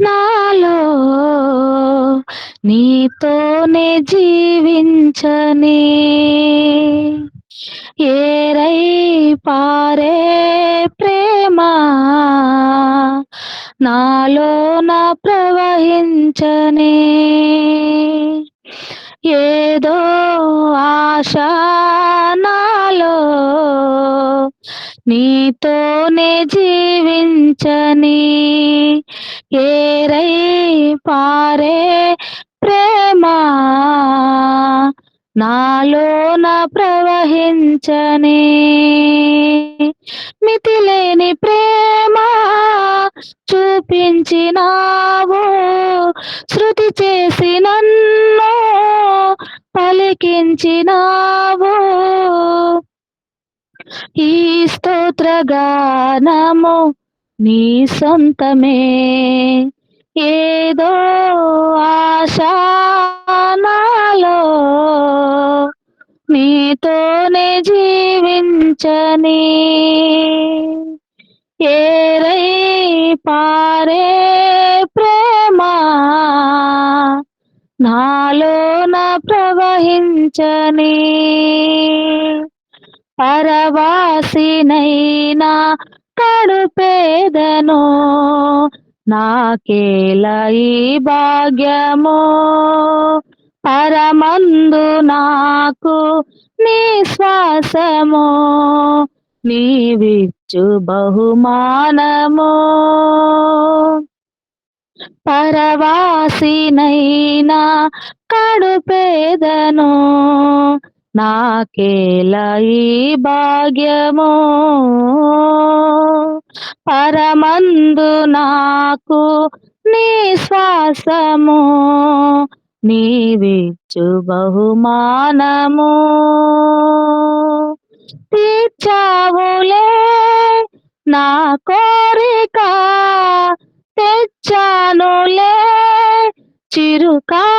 నాలో నీతోనే జీవించని. ఏరై పారే ప్రేమ. నాలో నా ప్రవహించని. ఏదో ఆశ నీతోనే జీవించని ఏరై పారే ప్రేమ. నాలోన ప్రవహించని మితిలేని ప్రేమ చూపించినావు. శృతి చేసి నన్ను పలికించినావు. ఈ స్తోత్రగానము నీ సొంతమే. ఏదో ఆశానాలో నీతోనే జీవించని. ఏరై పారే ప్రేమ నాలోన ప్రవహించని. పరవాసినైనా కడుపేదను నాకేల ఈ భాగ్యము? పరమందు నాకు నీ శ్వాసము నీవిచ్చు బహుమానము? పరవాసినైనా కడుపేదను నాకేలా ఈ భాగ్యము? పరమందు నాకు నీ శ్వాసము? నీవిచ్చు బహుమానము? తీర్చావులే నా కోరిక తెచ్చానులే చిరుకా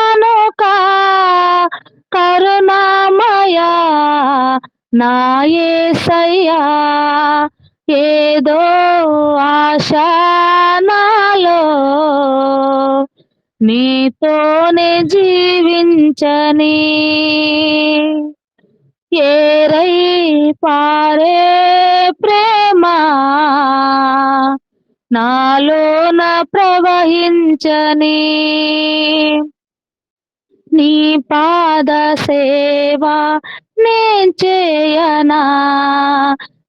నాయసయ్యా ఏదో ఆశ నాలో నీతోనే జీవించని ఏరై పారే ప్రేమ నాలోన ప్రవహించని నీ పాద సేవా నేను చేయనా?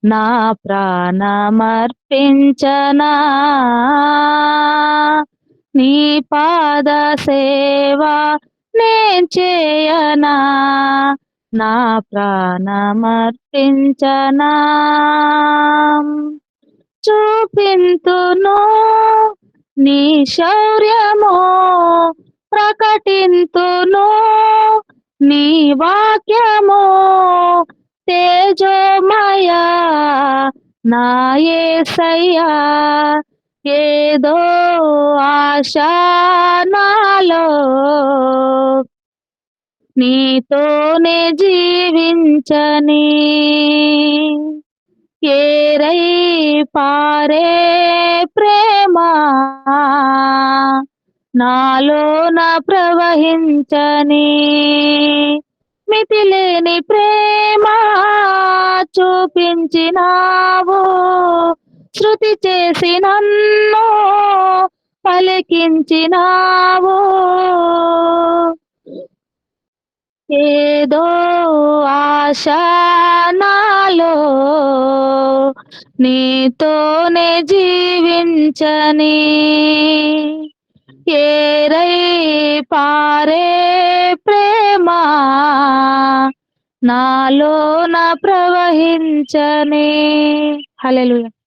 నా ప్రాణమర్పించనా? నీ పాద సేవ నేను చేయనా? నా ప్రాణమర్పించనా? చూపింతును నీ శౌర్యము ప్రకటింతును నీ వాక్యము తేజోమయ నాయసయ్యా ఏదో ఆశానాలో నీతోనే జీవించని ఏరై పారే ప్రేమ. నాలో నా ప్రవహించని మితిలేని ప్రేమ చూపించినావు. శృతి చేసి నన్ను పలికించినావు. ఏదో ఆశ నాలో నీతోనే జీవించని ఏరై పారే ప్రేమ. నాలోన ప్రవహించని. హలో